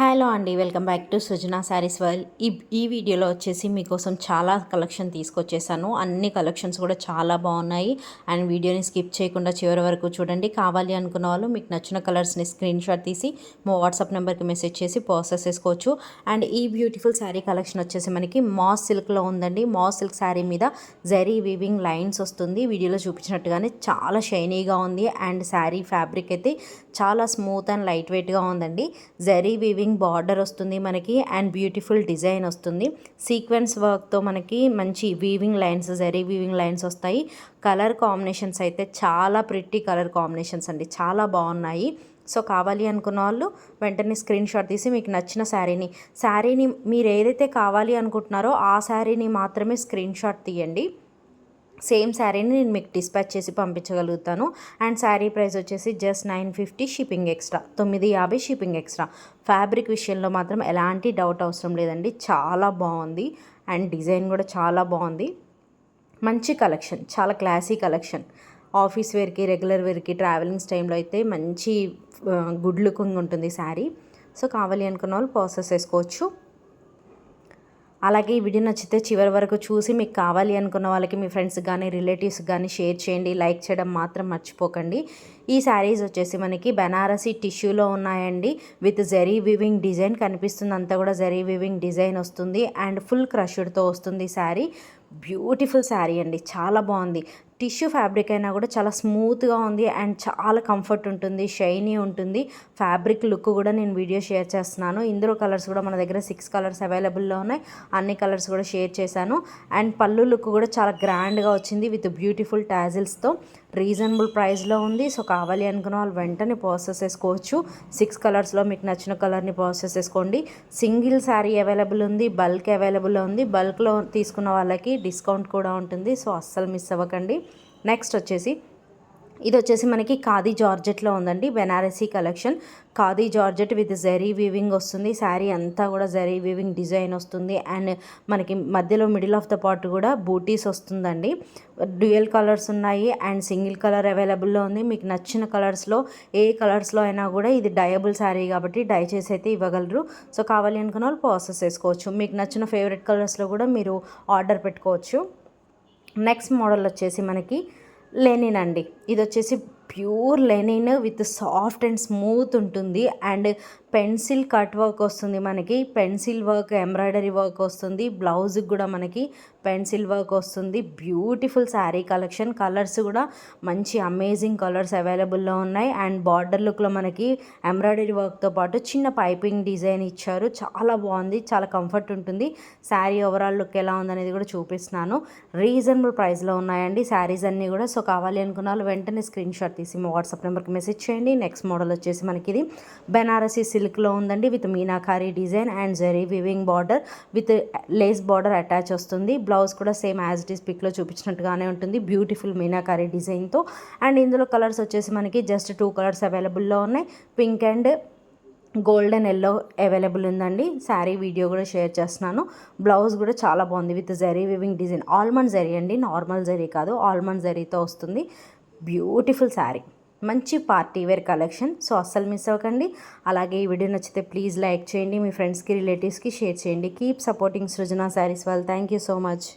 Hello అండి welcome back to Sujana sarees world. ఈ ఈ వీడియోలో వచ్చేసి మీకోసం చాలా కలెక్షన్ తీసుకొచ్చేసాను. అన్ని కలెక్షన్స్ కూడా చాలా బాగున్నాయి. అండ్ వీడియోని స్కిప్ చేయకుండా చివరి వరకు చూడండి. కావాలి అనుకున్న వాళ్ళు మీకు నచ్చిన కలర్స్ని స్క్రీన్ షాట్ తీసి మా వాట్సాప్ నెంబర్కి మెసేజ్ చేసి ప్రాసెస్ చేసుకోవచ్చు. అండ్ ఈ బ్యూటిఫుల్ శారీ కలెక్షన్ వచ్చేసి మనకి మాస్ సిల్క్లో ఉందండి. మాస్ సిల్క్ శారీ మీద జరీ వీవింగ్ లైన్స్ వస్తుంది. వీడియోలో చూపించినట్టుగానే చాలా షైనీగా ఉంది. అండ్ శారీ ఫ్యాబ్రిక్ అయితే చాలా స్మూత్ అండ్ లైట్ వెయిట్గా ఉందండి. జరీ వీవింగ్ వీవింగ్ బార్డర్ వస్తుంది మనకి అండ్ బ్యూటిఫుల్ డిజైన్ వస్తుంది. సీక్వెన్స్ వర్క్తో మనకి మంచి weaving lines zari weaving lines వస్తాయి. కలర్ కాంబినేషన్స్ అయితే చాలా ప్రిట్టి కలర్ కాంబినేషన్స్ అండి. చాలా బాగున్నాయి. సో కావాలి అనుకున్న వాళ్ళు వెంటనే స్క్రీన్ షాట్ తీసి మీకు నచ్చిన శారీని శారీని మీరు ఏదైతే కావాలి అనుకుంటున్నారో ఆ శారీని మాత్రమే స్క్రీన్ షాట్ తీయండి. సేమ్ శారీని నేను మీకు డిస్పాచ్ చేసి పంపించగలుగుతాను. అండ్ శారీ ప్రైస్ వచ్చేసి just nine fifty shipping extra తొమ్మిది యాభై షిప్పింగ్ ఎక్స్ట్రా. ఫ్యాబ్రిక్ విషయంలో మాత్రం ఎలాంటి డౌట్ అవసరం లేదండి. చాలా బాగుంది. అండ్ డిజైన్ కూడా చాలా బాగుంది. మంచి కలెక్షన్ చాలా క్లాసీ కలెక్షన్. ఆఫీస్ వేర్కి రెగ్యులర్ వేర్కి ట్రావెలింగ్స్ టైంలో అయితే మంచి గుడ్ లుకింగ్ ఉంటుంది శారీ. సో కావాలి అనుకున్న వాళ్ళు ప్రాసెస్ చేసుకోవచ్చు. అలాగే ఈ వీడియో నచ్చితే చివరి వరకు చూసి మీకు కావాలి అనుకున్న వాళ్ళకి మీ ఫ్రెండ్స్ కానీ రిలేటివ్స్ కానీ షేర్ చేయండి. లైక్ చేయడం మాత్రం మర్చిపోకండి. ఈ శారీస్ వచ్చేసి మనకి బెనారసీ టిష్యూలో ఉన్నాయండి. విత్ జరీ వివింగ్ డిజైన్ కనిపిస్తుంది అంతా కూడా జరీ వివింగ్ డిజైన్ వస్తుంది. అండ్ ఫుల్ క్రష్డ్తో వస్తుంది శారీ బ్యూటిఫుల్ శారీ అండి. చాలా బాగుంది. టిష్యూ ఫ్యాబ్రిక్ అయినా కూడా చాలా స్మూత్గా ఉంది అండ్ చాలా కంఫర్ట్ ఉంటుంది షైనీ ఉంటుంది. ఫ్యాబ్రిక్ లుక్ కూడా నేను వీడియో షేర్ చేస్తున్నాను. ఇందులో కలర్స్ కూడా మన దగ్గర సిక్స్ కలర్స్ అవైలబుల్లో ఉన్నాయి. అన్ని కలర్స్ కూడా షేర్ చేశాను. అండ్ పళ్ళు లుక్ కూడా చాలా గ్రాండ్గా వచ్చింది విత్ బ్యూటిఫుల్ టాజిల్స్తో. రీజనబుల్ ప్రైస్లో ఉంది. సో కావాలి అనుకున్న వాళ్ళు వెంటనే ప్రాసెస్ చేసుకోవచ్చు. సిక్స్ కలర్స్లో మీకు నచ్చిన కలర్ని ప్రాసెస్ చేసుకోండి. సింగిల్ శారీ అవైలబుల్ ఉంది బల్క్ అవైలబుల్ ఉంది. బల్క్లో తీసుకున్న వాళ్ళకి డిస్కౌంట్ కూడా ఉంటుంది. సో అస్సలు మిస్ అవ్వకండి. నెక్స్ట్ వచ్చేసి ఇది వచ్చేసి మనకి ఖాదీ జార్జెట్లో ఉందండి Banarasi collection. Khadi georgette with zari weaving వస్తుంది శారీ అంతా కూడా జరీ వీవింగ్ డిజైన్ వస్తుంది. అండ్ మనకి మధ్యలో మిడిల్ ఆఫ్ ద పార్ట్ కూడా బూటీస్ వస్తుందండి. డ్యూయల్ కలర్స్ ఉన్నాయి అండ్ సింగిల్ కలర్ అవైలబుల్లో ఉంది. మీకు నచ్చిన కలర్స్లో ఏ కలర్స్లో అయినా కూడా ఇది డయబుల్ శారీ కాబట్టి డై చేసి అయితే ఇవ్వగలరు. సో కావాలి అనుకున్న వాళ్ళు ప్రాసెస్ చేసుకోవచ్చు. మీకు నచ్చిన ఫేవరెట్ కలర్స్లో కూడా మీరు ఆర్డర్ పెట్టుకోవచ్చు. నెక్స్ట్ మోడల్ వచ్చేసి మనకి లెనిన్ అండి. ఇది వచ్చేసి pure linen with soft and smooth ఉంటుంది. అండ్ పెన్సిల్ కట్ వర్క్ వస్తుంది మనకి పెన్సిల్ వర్క్ ఎంబ్రాయిడరీ వర్క్ వస్తుంది బ్లౌజ్కి కూడా మనకి పెన్సిల్ వర్క్ వస్తుంది. బ్యూటిఫుల్ శారీ కలెక్షన్ కలర్స్ కూడా మంచి అమేజింగ్ కలర్స్ అవైలబుల్లో ఉన్నాయి. అండ్ బార్డర్ లుక్లో మనకి ఎంబ్రాయిడరీ వర్క్తో పాటు చిన్న పైపింగ్ డిజైన్ ఇచ్చారు. చాలా బాగుంది చాలా కంఫర్ట్ ఉంటుంది. శారీ ఓవరాల్ లుక్ ఎలా ఉందనేది కూడా చూపిస్తున్నాను. రీజనబుల్ ప్రైస్లో ఉన్నాయండి శారీస్ అన్నీ కూడా. సో కావాలి అనుకున్న వాళ్ళు వెంటనే స్క్రీన్ షాట్ తీసి మా వాట్సాప్ నెంబర్కి మెసేజ్ చేయండి. నెక్స్ట్ మోడల్ వచ్చేసి మనకి ఇది బెనారసీ సిల్క్లో ఉందండి with Meenakari design and zari weaving border with lace border attach వస్తుంది. బ్లౌజ్ కూడా సేమ్ యాజ్ ఇట్ ఈస్ పిక్లో చూపించినట్టుగానే ఉంటుంది. బ్యూటిఫుల్ మీనాకారి డిజైన్తో. అండ్ ఇందులో కలర్స్ వచ్చేసి మనకి జస్ట్ టూ కలర్స్ అవైలబుల్లో ఉన్నాయి. Pink and golden yellow available ఉందండి. శారీ వీడియో కూడా షేర్ చేస్తున్నాను. బ్లౌజ్ కూడా చాలా బాగుంది with zari weaving design. Almond zari అండి. నార్మల్ జరీ కాదు ఆల్మండ్ జరీతో వస్తుంది. బ్యూటిఫుల్ శారీ. మంచి పార్టీ వేర్ కలెక్షన్. సో అస్సలు మిస్ అవ్వకండి. అలాగే ఈ వీడియో నచ్చితే ప్లీజ్ లైక్ చేయండి. మీ ఫ్రెండ్స్కి రిలేటివ్స్కి షేర్ చేయండి. Keep supporting Srujana sarees. వాళ్ళు థ్యాంక్ యూ సో మచ్.